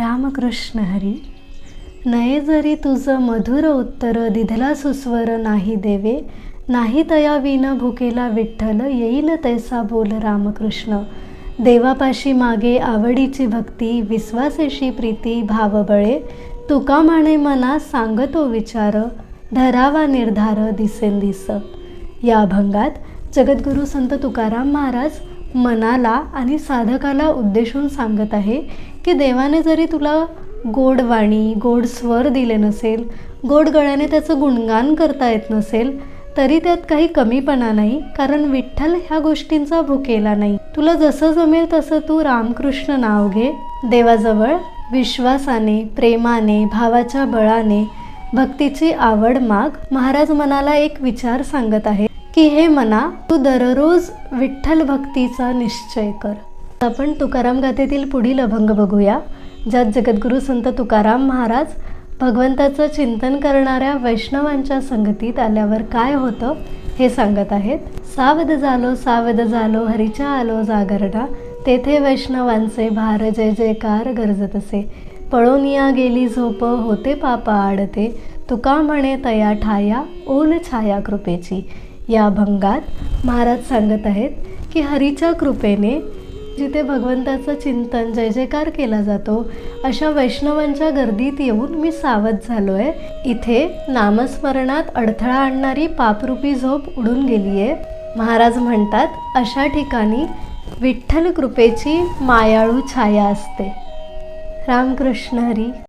रामकृष्ण हरी नये जरी तुझं मधुर उत्तर दिधला सुस्वर नाही देवे नाही तया विन भुकेला विठ्ठल येईल तैसा बोल रामकृष्ण. देवापाशी मागे आवडीची भक्ती विश्वासेशी प्रीती भावबळे तुका माने मना सांगतो विचार धरावा निर्धार दिसेंदिस या अभंगात जगद्गुरू संत तुकाराम महाराज मनाला आणि साधकाला उद्देशून सांगत आहे की देवाने जरी तुला गोड वाणी गोड स्वर दिले नसेल गोड गळ्याने त्याचं गुणगान करता येत नसेल तरी त्यात काही कमीपणा नाही कारण विठ्ठल ह्या गोष्टींचा भुकेला नाही. तुला जसं जमेल तसं तू रामकृष्ण नाव घे. देवाजवळ विश्वासाने प्रेमाने भावाच्या बळाने भक्तीची आवड माग. महाराज मनाला एक विचार सांगत आहे. की हे मना तू दररोज विठ्ठल भक्तीचा निश्चय कर. आपण तुकाराम गाथेतील पुढील अभंग बघूया. ज्यात जगद्गुरू संत तुकाराम महाराज भगवंताचं चिंतन करणाऱ्या वैष्णवांच्या संगतीत आल्यावर काय होतं हे सांगत आहेत. सावध झालो सावध झालो हरीच्या आलो जागरणा. तेथे वैष्णवांचे भार जय जयकार गरजत असे. पळून या गेली झोप होते पापा आडते. तुका म्हणे तया ठाया ओल छाया कृपेची. या अभंगात महाराज सांगत आहेत की हरीच्या कृपेने जिथे भगवंताचं चिंतन जय जयकार केला जातो अशा वैष्णवांच्या गर्दीत येऊन मी सावध झालो आहे इथे नामस्मरणात अडथळा आणणारी पापरूपी झोप उडून गेली आहे महाराज म्हणतात अशा ठिकाणी विठ्ठल कृपेची मायाळू छाया असते. रामकृष्ण हरी.